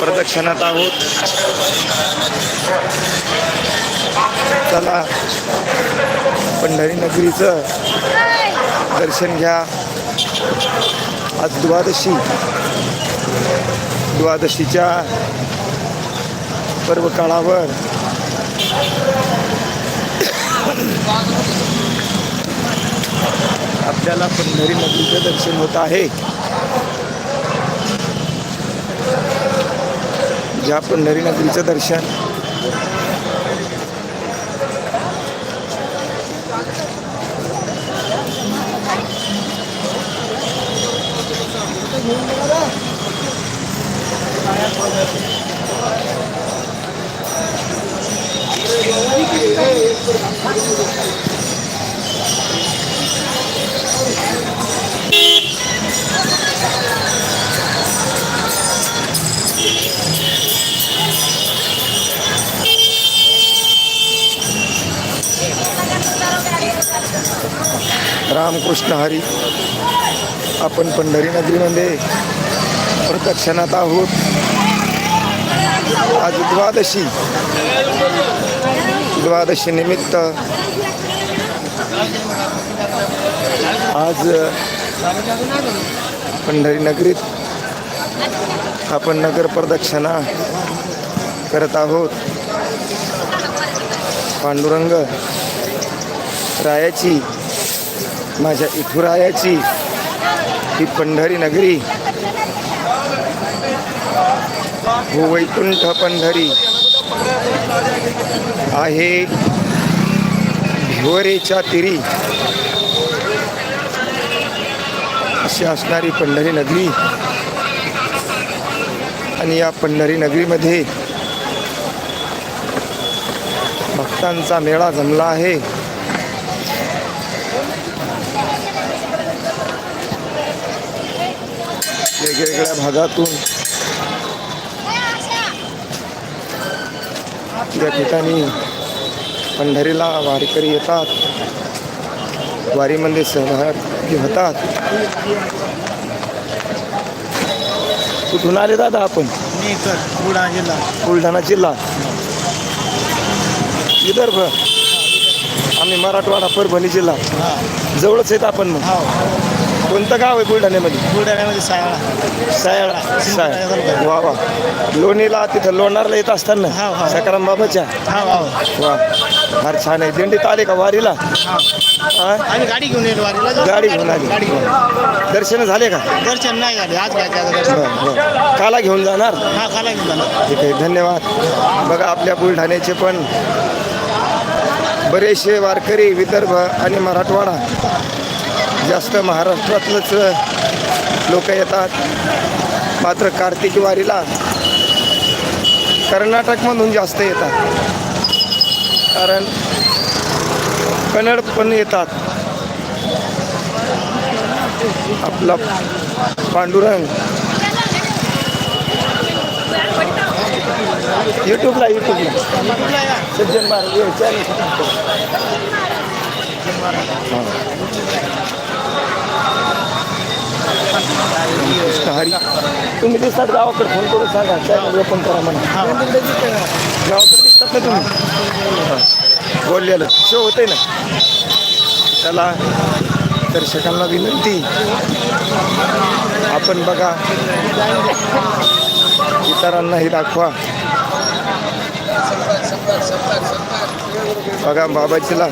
प्रदक्षिणात आहोत. चला पंढरी नगरीचं दर्शन घ्या. आज द्वादशी. द्वादशीच्या पर्व काळावर आपल्याला पंढरी नगरीचं दर्शन होत आहे. ज्या पंढरी नगरीचं दर्शन. रामकृष्ण हरी. आपण पंढरी नगरीमध्ये प्रदक्षिणात आहोत. आज द्वादशी. द्वादशी निमित्त. आज पंढरी नगरीत आपण नगर प्रदक्षिणा करत आहोत. पांडुरंग रायाची माझ्या इथुरायाची ही पंढरी नगरी. हो वैकुंठ पंढरी आहे भिवरेच्या तिरी. अशी असणारी पंढरी नगरी. आणि या पंढरी नगरीमध्ये भक्तांचा मेळा जमला आहे. वेगवेगळ्या भागातून या ठिकाणी पंढरीला वारकरी येतात वारीमध्ये सहभागी होतात कुठून आले दादा आपण? बुलढाणा जिल्हा. बुलढाणा जिल्हा. विदर्भ. आम्ही मराठवाडा परभणी जिल्हा. जवळच आहेत आपण मग. हो. कोणतं गाव आहे बुलढाण्यामध्ये? बुलढाण्यामध्ये सायाळा. सायाळा. साय वा वा. लोणीला तिथं लोणारला येत असताना? हा, हा. सकाराम बाबाच्या? हा हो वा. फार छान आहे. दिंडीत आले का वारीला? हा? आम्ही गाडी घेऊन येलो वारीला. गाडी घेऊन आली. गाडी घेऊन दर्शन झाले का? दर्शन नाही झाले. आज काय त्याचं दर्शन. बरं, बरं. काला घेऊन जाणार? हा खाला घेऊन झालं ठीक आहे धन्यवाद. बघा आपल्या बुलढाण्याचे पण बरेचसे वारकरी विदर्भ आणि मराठवाडा जास्त महाराष्ट्रातलंच लोक येतात. मात्र कार्तिकी वारीला कर्नाटकमधून जास्त येतात. कारण कन्नड पण येतात. आपला पांडुरंग. यूट्यूबला यूट्यूबला सज्जन भारत हरी तुम्ही दिसतात गावाकडे फोन करून सांगा. चॅनल ओपन करा म्हणा. गावाकडे दिसतात ना तुम्ही. बोललेलं. शो होते ना. त्याला दर्शकांना विनंती. आपण बघा. इतरांनाही दाखवा. बघा बाबाजीला.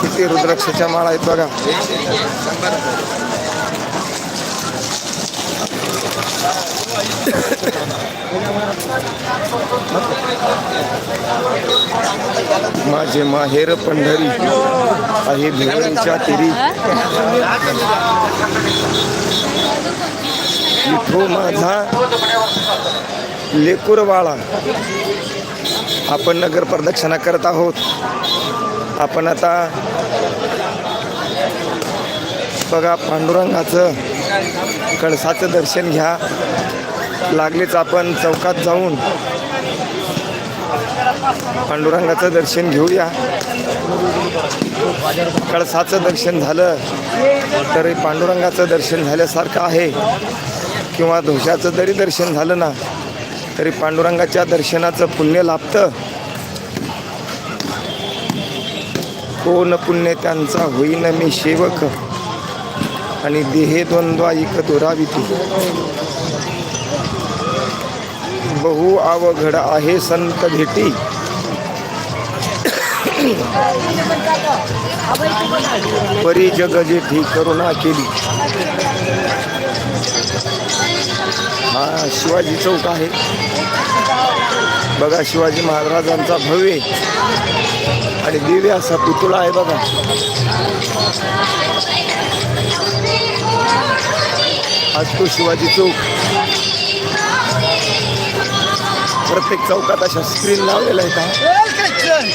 किती रुद्राक्षाच्या माळा आहेत बघा. माझे माहेर पंढरी आहे भिवळीच्या तिरी. इथो माझा लेकुरवाळा. आपण नगर प्रदक्षिणा करत आहोत. आपण आता बघा पांडुरंगाचं कळसाचं दर्शन घ्या. लागलेच आपण चौकात जाऊन. पांडुरंगाचं दर्शन घेऊया. कळसाचं दर्शन झालं तरी पांडुरंगाचं दर्शन झाल्यासारखं आहे. किंवा ध्वजाचं जरी दर्शन झालं ना तरी पांडुरंगाच्या दर्शनाचं पुण्य लाभतं. कोण पुण्य त्यांचा होईन मी सेवक. आणि देहे द्वंद्वा इक दुराविती बहु अवघड आहे संत भेटी. परी जग जेठी करुणा केली. हा शिवाजी चौक आहे. बघा शिवाजी महाराजांचा भव्य आणि दिव्य असा पुतळा आहे बघा. आज तो शिवाजी चौक प्रत्येक चौकात अशा स्क्रीन लावलेला आहेत हा.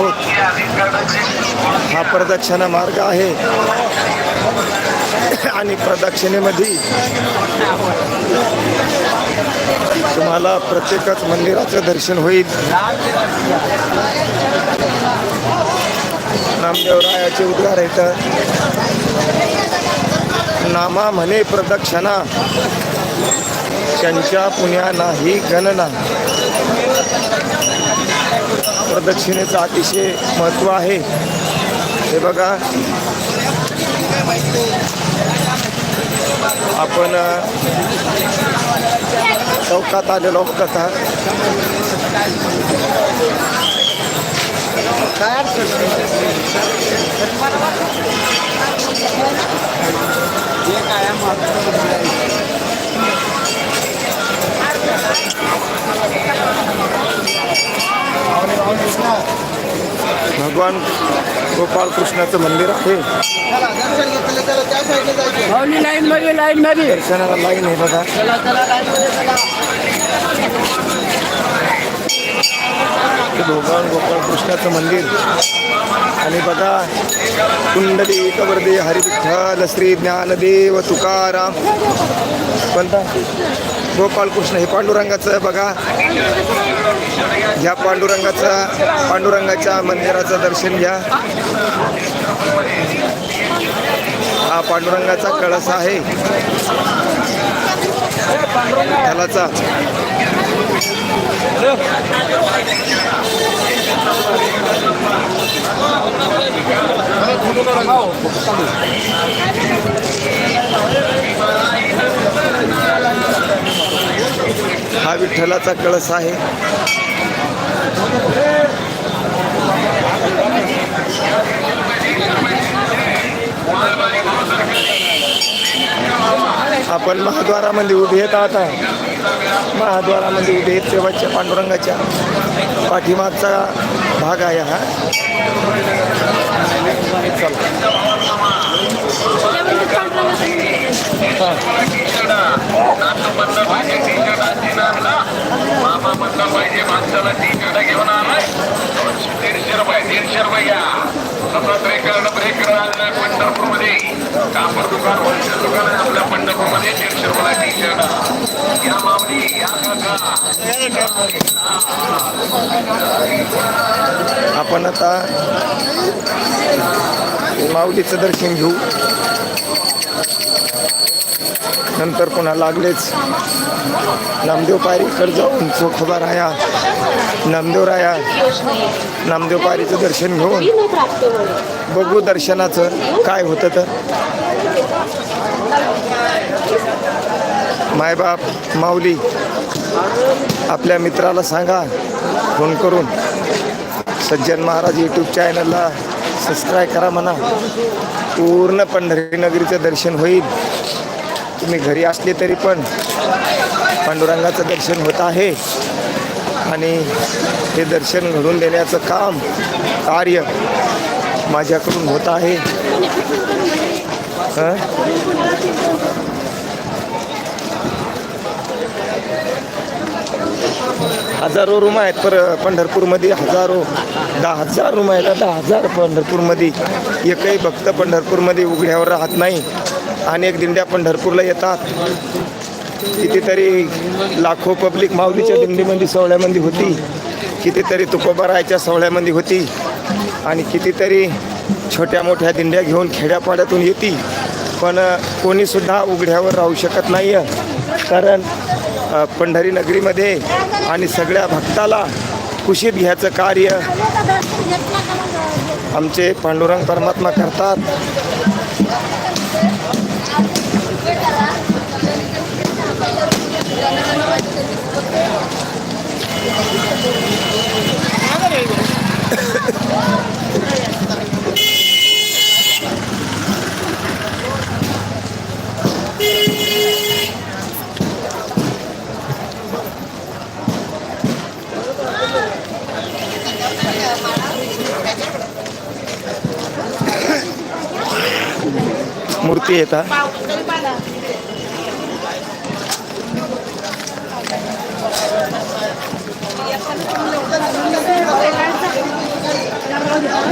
आहोत हा प्रदक्षिणा मार्ग आहे. आणि प्रदक्षिणेमध्ये तुम्हाला प्रत्येकच मंदिराचं दर्शन होईल. नामदेवरायाचे उद्गार येतं नामा म्हणे प्रदक्षिणा. त्यांच्या पुण्या नाही गणना. प्रदक्षिणेचं अतिशय महत्त्व आहे. हे बघा. आपण चौकात आलेलो आहोत आता भगवान गोपाळ कृष्णाचं मंदिर आहे. लाईन मध्ये लाईन मध्ये दर्शनाला लाईन आहे बघा. हे भगवान गोपाळ कृष्णाचं मंदिर. आणि बघा कुंडली कबर्दे हरिविठ्ठल श्री ज्ञानदेव तुकाराम. कोणता? गोपालकृष्ण हे पांडुरंगाचं बघा. ह्या पांडुरंगाचा पांडुरंगाच्या मंदिराचं दर्शन घ्या. हा पांडुरंगाचा कळस आहे. त्यालाचा. हा विठ्ठलाचा कळस आहे. आपण महाद्वारामध्ये उभे येत आता. महाद्वारामध्ये उभे येत शेवटच्या पांडुरंगाच्या पाठीमागचा भाग आहे हा. दीडशे रुपया तसा ब्रेक करणं ब्रेक करणं पंढरपूरमध्ये कापड दुकान होलसेल दुकान आहे आपल्या पंढरपूरमध्ये दीडशे रुपयाला टी शर्ट या मामली या काका आपण आता माऊलीचं दर्शन घेऊ. नंतर पुन्हा लागलेच. नामदेव पायरीकडे जाऊन चोखोबाराया नामदेवराया नामदेव पायरीचं दर्शन घेऊन बघू दर्शनाचं काय होतं तर. मायबाप माऊली आपल्या मित्राला सांगा फोन करून. सज्जन महाराज यूट्यूब चॅनलला सबस्क्राईब करा म्हणा. पूर्ण पंढरी नगरीचं दर्शन होईल. तुम्ही घरी असले तरी पण पांडुरंगाचं दर्शन होत आहे. आणि हे दर्शन घडून देण्याचं काम कार्य माझ्याकडून होत आहे. हजारो रूम आहेत पर पंढरपूरमध्ये हजारो दहा हजार रूम आहेत. दहा हजार पंढरपूरमध्ये एकही भक्त पंढरपूरमध्ये उघड्यावर राहत नाही. अनेक दिंड्या पंढरपूरला येतात. कितीतरी लाखो पब्लिक माऊलीच्या दिंडीमध्ये सोहळ्यामध्ये होती. कितीतरी तुकोबारायच्या सोहळ्यामध्ये होती. आणि कितीतरी छोट्या मोठ्या दिंड्या घेऊन खेड्यापाड्यातून येते. पण कोणीसुद्धा उघड्यावर राहू शकत नाही कारण पंढरी नगरीमध्ये आणि सगळ्या भक्ताला कुशीत घ्यायचं कार्य आमचे पांडुरंग परमात्मा करतात. मूर्ती येतात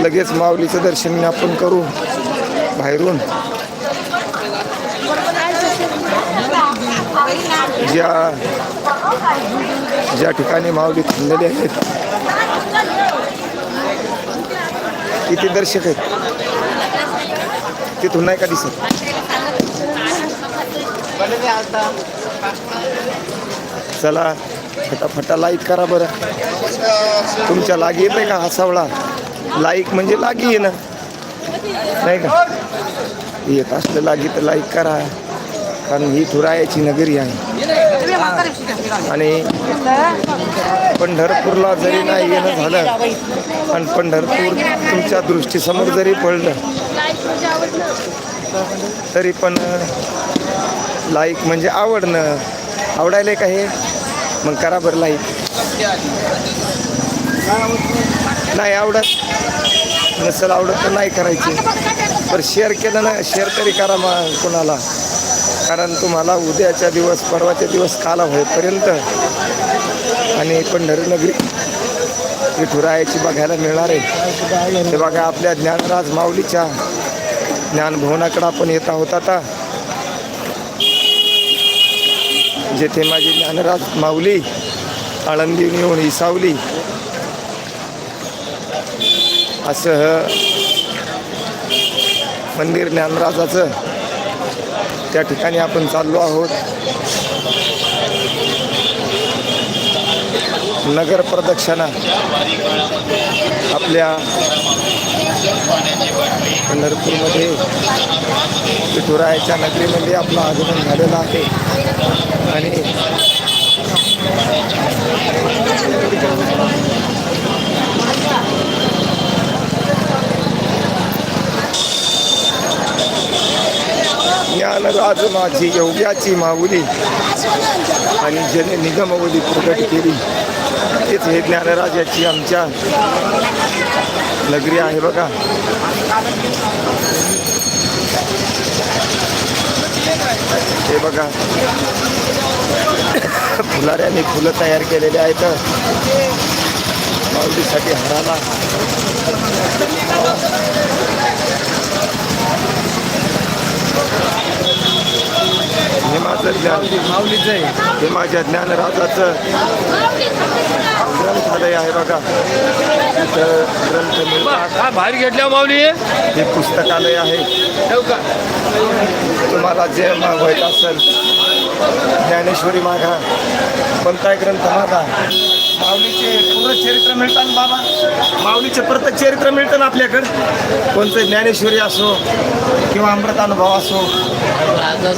लगेच माऊलीचं दर्शन आपण करू बाहेरून. ज्या ज्या ठिकाणी माऊली थांबलेले आहेत किती दर्शक आहेत. तिथून नाही का दिसत? चला. फटाफटा लाईक करा बरं. तुमच्या लागी येते का हा सावळा? लाईक म्हणजे लागी येणं ना. नाही का? येत असलं लागी तर लाईक करा. कारण ही थुरायाची नगरी आहे. आणि पंढरपूरला जरी नाही येणं झालं आणि पंढरपूर तुमच्या दृष्टीसमोर जरी पडलं तरी पण लाईक म्हणजे आवडणं. आवडायला का हे? मग करा बरं लाईक नाही आवडत. नसेल आवडत तर नाही करायची. पण शेअर केलं ना शेअर तरी करा मग कोणाला. कारण तुम्हाला उद्याच्या दिवस परवाच्या दिवस काला होईपर्यंत आणि पंढरी नगरी विठुरायाची बघायला मिळणार आहे. ते बघा आपल्या ज्ञानराज माऊलीच्या ज्ञानभवनाकडं आपण येत आहोत आता. जेथे माझी ज्ञानराज माऊली आळंदीहून येऊन इसावली. असं मंदिर ज्ञानराजाचं त्या ठिकाणी आपण चाललो आहोत. नगर प्रदक्षिणा आपल्या पंढरपूरमध्ये विठुरायाच्या नगरीमध्ये आपलं आगमन झालेलं आहे. आणि ज्ञानराज माझी योग्याची माऊली आणि ज्याने निगमवली प्रगट केली तेच हे ज्ञानराजाची आमच्या नगरी आहे बघा. हे बघा. फुलाऱ्याने फुलं तयार केलेले आहेत. माऊलीसाठी हाराला. हे माझं ज्ञान. माऊलीचं आहे. हे माझ्या ज्ञानराजाचं. ग्रंथालय आहे बघा. इथं ग्रंथ मिळतात काय बाहेर घेतल्या माऊली. हे पुस्तकालय आहे. ठेव का? तुम्हाला जे मागवायचं असेल ज्ञानेश्वरी मागा कोणताही ग्रंथ मागा. माऊलीचे पूर्ण चरित्र मिळतात ना बाबा. माऊलीचे प्रत्येक चरित्र मिळतं ना आपल्याकडं. कोणतं ज्ञानेश्वरी असो किंवा अमृत अनुभव असो. आता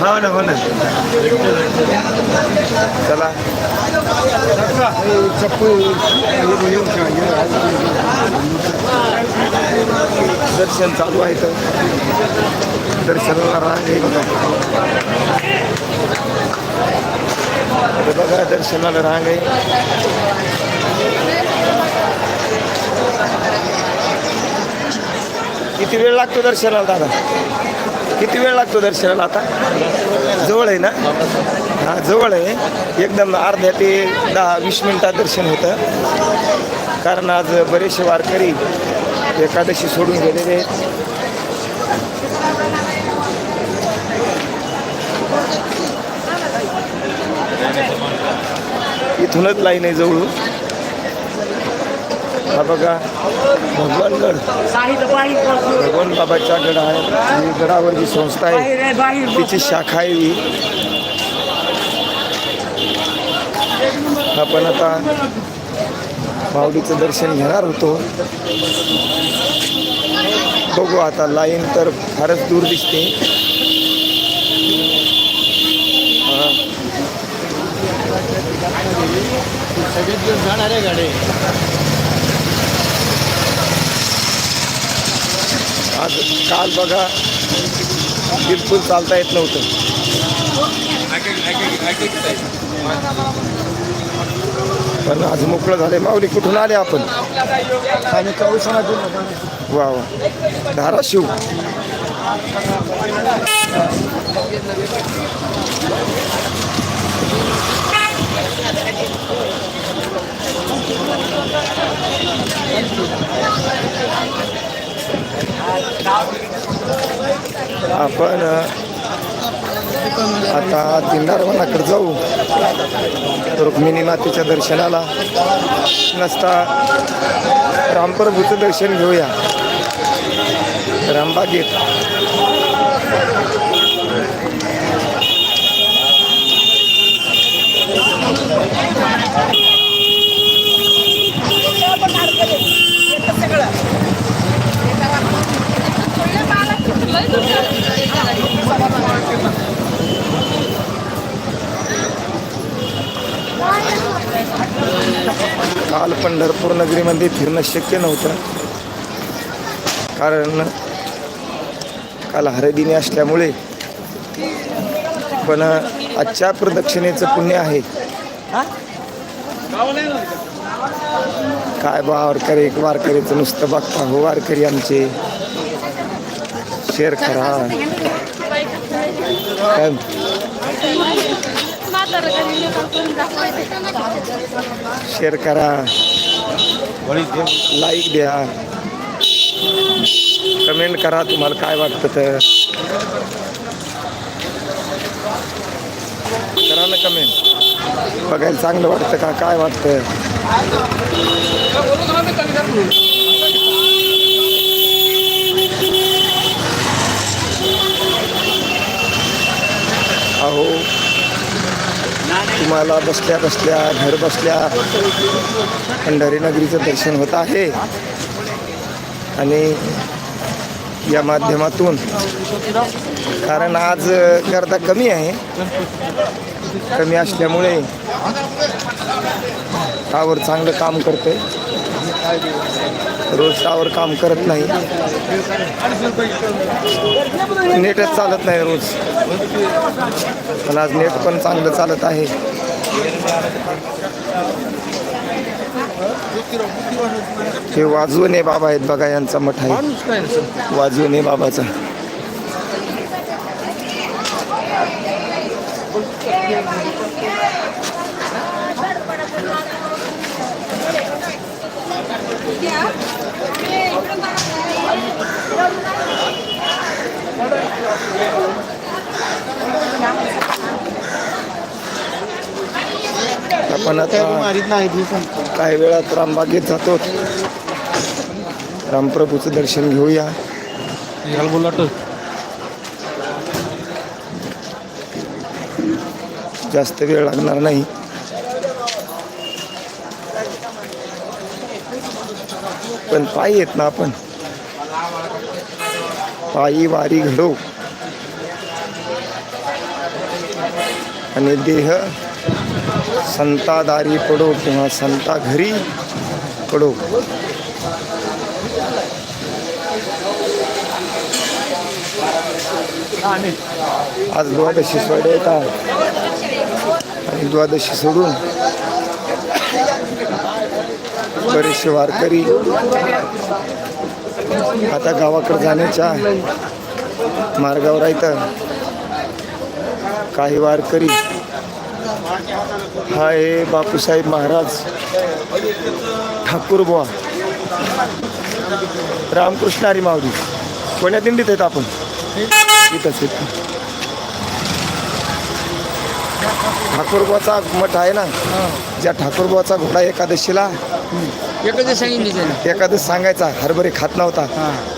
हो ना हो ना चला. दर्शन चालू आहे तर दर्शनाला रांग आहे बघा हे बघा दर्शनाला रांग आहे. किती वेळ लागतो दर्शनाला दादा? किती वेळ लागतो दर्शनाला आता? जवळ आहे ना? हा जवळ आहे. एकदम अर्ध्या ते दहा वीस मिनिटात दर्शन होतं. कारण आज बरेचसे वारकरी एकादशी सोडून गेलेले आहेत. इथूनच लाईन आहे जवळून. हा बघा भगवानगड. भगवान बाबाचा गड आहे. गडावर जी संस्था आहे. तिची शाखा आहे ही. आपण आता माऊलीचं दर्शन घेणार होतो. बघू आता लाईन तर फारच दूर दिसते. सगळेच दिवस गाडी. आज काल बघा बिलकुल चालता येत नव्हतं. पण आज मोकळं झालंय. माऊली कुठून आले आपण? कौशणातून वा वा. धाराशिव. आपण आता दिंडारवनाकडे जाऊ. रुक्मिणी मातेच्या दर्शनाला. नसता रामप्रभूचं दर्शन घेऊया. रामबागेत. काल पंढरपूर नगरीमध्ये फिरणं शक्य नव्हतं. कारण काल हरदिनी असल्यामुळे पण आजच्या प्रदक्षिणेचं पुण्य आहे. काय बा वारकरी वारकरीचं नुसतं बघता हो वारकरी आमचे. शेअर करा शेअर करा. लाईक द्या. कमेंट करा तुम्हाला काय वाटतं तर करा ना कमेंट बघायला चांगलं वाटतं का? काय वाटतं? अहो. तुम्हाला बसल्या बसल्या घर बसल्या पंढरी नगरीचं दर्शन होत आहे. आणि या माध्यमातून कारण आज गर्दा कमी आहे. कमी असल्यामुळे त्यावर चांगलं काम करते रोज काम करत नाही. नेटच चालत नाही रोज. पण आज नेट पण चांगलं चालत आहे. हे वाजवणे बाबा आहेत बघा यांचा मठ आहे. वाजवणे बाबाचा. आपण आता काही वेळात रामबागेत जातो. रामप्रभूचं दर्शन घेऊया. जास्त वेळ लागणार नाही. पण पायी येत ना आपण. पायी वारी घडो. आणि देह संतादारी पडो किंवा संता घरी पडो. आज द्वादशी सोडे येतात आणि द्वादशी सोडून बरेचसे वारकरी आता गावाकडे जाण्याच्या मार्गावर आहेत. काही वारकरी हा आहे बापूसाहेब महाराज ठाकूर बुवा. रामकृष्ण हरी माऊली. कोण्या दिंडीत आहेत आपण? इथंच इथं ठाकूरबुवाचा मठ आहे ना? ज्या ठाकूरबुवाचा घोडा एकादशीला एकच सांगितले सांगायचा हरभरे खात नव्हता.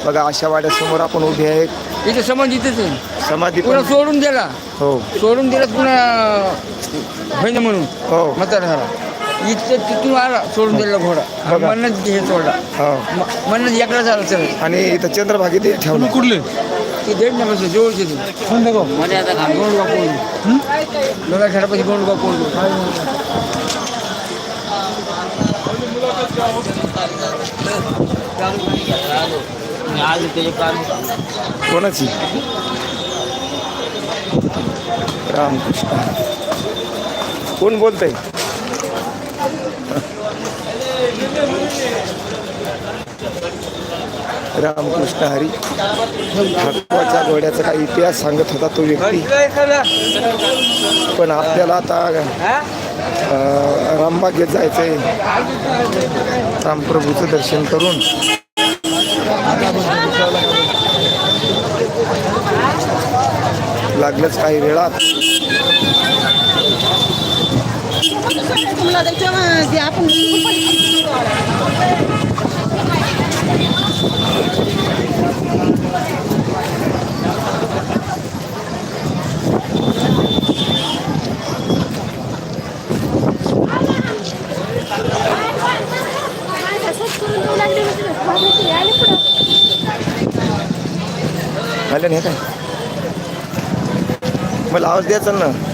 बघा अशा वाड्यासमोर आपण उभे आहेत. इथे समज इथेच आहे. समाधी पुन्हा सोडून दिला. हो. सोडून दिला पुन्हा होईन म्हणून. हो. म्हातारा झाला इथं तिथून आला सोडून दिला घोडा. बघा. म्हणत हे सोडला. हो. म्हणत एकला झाला चल आणि इथं चंद्रभागेत ठेवलं. कुठले? ते देड ना बसलं जवळचे ते मध्ये आता घाल. गोंडवा कोण बघा खेळापाशी गोंडवा कोण आज त्याचे काम कोणाची? रामकृष्ण. कोण बोलतंय? रामकृष्ण हरी. ठाकूरच्या घोड्याचा काही इतिहास सांगत होता तो व्यक्ती. पण आपल्याला आता रामबागेत जायचंय. रामप्रभूचं दर्शन करून. लागलंच काही वेळात. तुम्हाला त्याच्यामध्ये आपण आलं नाही काय मला आवाज द्यायचा ना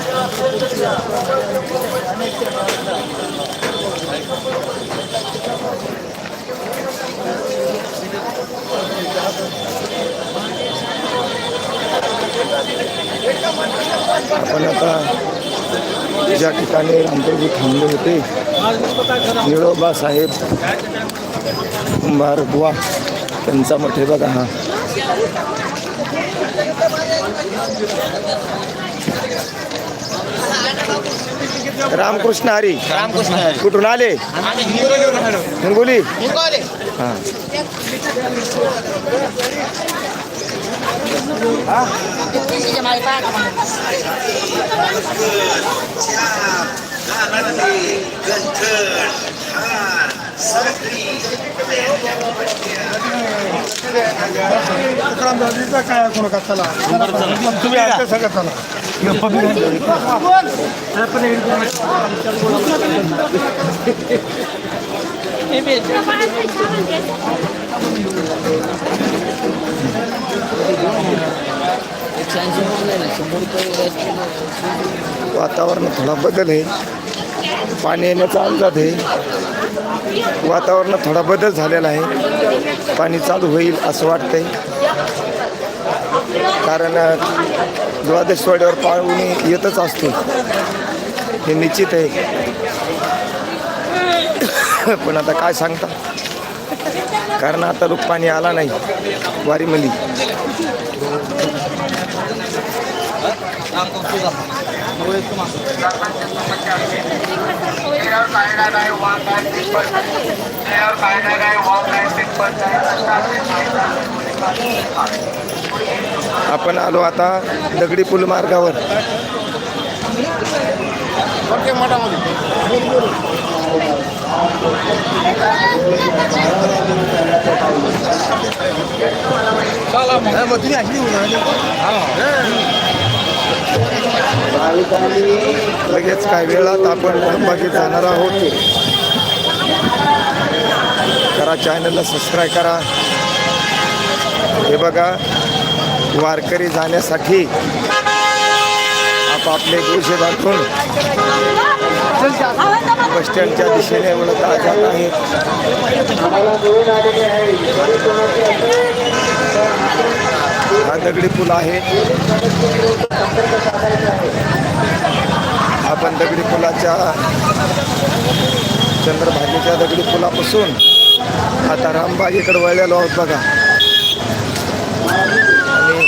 आपण आता ज्या ठिकाणी रामप्रभू थांबले होते निळोबा साहेब बुवा त्यांचा मठ बघा हा. रामकृष्ण हरी. रामकृष्ण कुठून आले? हिंगोली. हां. काय करून का चला तुम्ही रुपये नाही, शंभर रुपये वातावरण थोडा बदल आहे. पाणी येण्याचा अंदाज आहे. वातावरणात थोडा बदल झालेला आहे. पाणी चालू होईल असं वाटतंय. कारण अ, द्वादश वाड्यावर पाणी येतच असतो. हे निश्चित आहे. पण आता काय सांगता? कारण आता लोक पाणी आला नाही. वारीमली. आपण आलो आता दगडी पूल मार्गावर. प्रत्येक मठामध्ये. तुम्ही अशी लगेच काही वेळात आपण रामबागेत जाणार आहोत. करा चॅनलला सबस्क्राईब करा. हे बघा वारकरी जाण्यासाठी आपापले गोषे दाखवून. बसस्टँडच्या दिशेने वळत जात आहेत हा दगडी पूल आहे. आपण दगडी पुलाच्या चंद्रभागेच्या दगडी पुलापासून आता रामबागेकडे वळलेलो आहोत बघा. आणि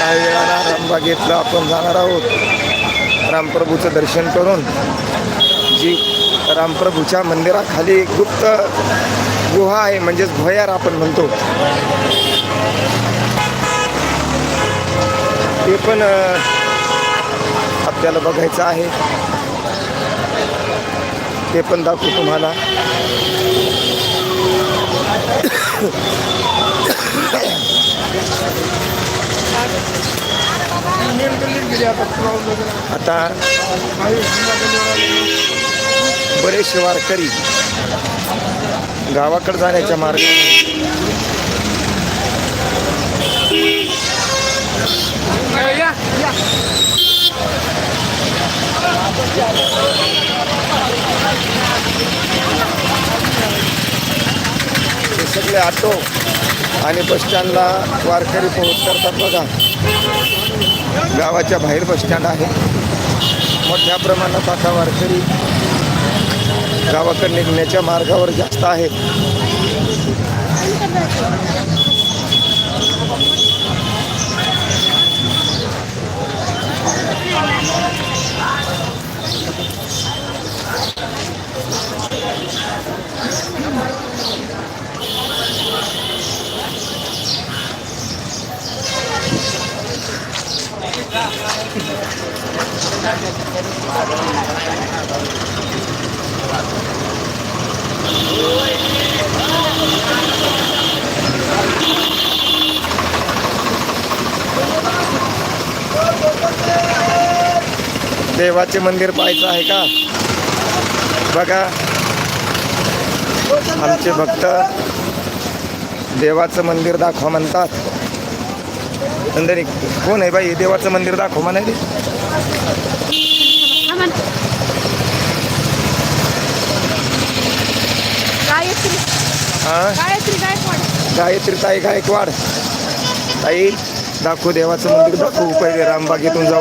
काही वेळाला रामबागेतलं आपण जाणार आहोत. रामप्रभूचं दर्शन करून जी रामप्रभूच्या मंदिराखाली गुप्त गुहा आहे म्हणजेच भुयार आपण म्हणतो. ते पण आपल्याला बघायचं आहे. ते पण दाखवू तुम्हाला. आता बरेचसे वारकरी गावाकडे जाण्याच्या मार्गाने सगळे ऑटो आणि बसस्टँडला वारकरी पोहोच करतात बघा. गावाच्या बाहेर बसस्टँड आहे. मोठ्या प्रमाणात आता वारकरी गावाकडे निघण्याच्या मार्गावर जास्त आहेत. देवाचे मंदिर पाहायचं आहे का? बघा. आमचे भक्त देवाचं मंदिर दाखवा म्हणतात. कोण आहे बाई? देवाचं मंदिर दाखवा म्हणा रे गायत्री हा? गायत्री गायकवाड. गायत्री ताई गायकवाड. ताई दाखवू देवाचं मंदिर दाखवू पहिले रामबागेतून जाऊ.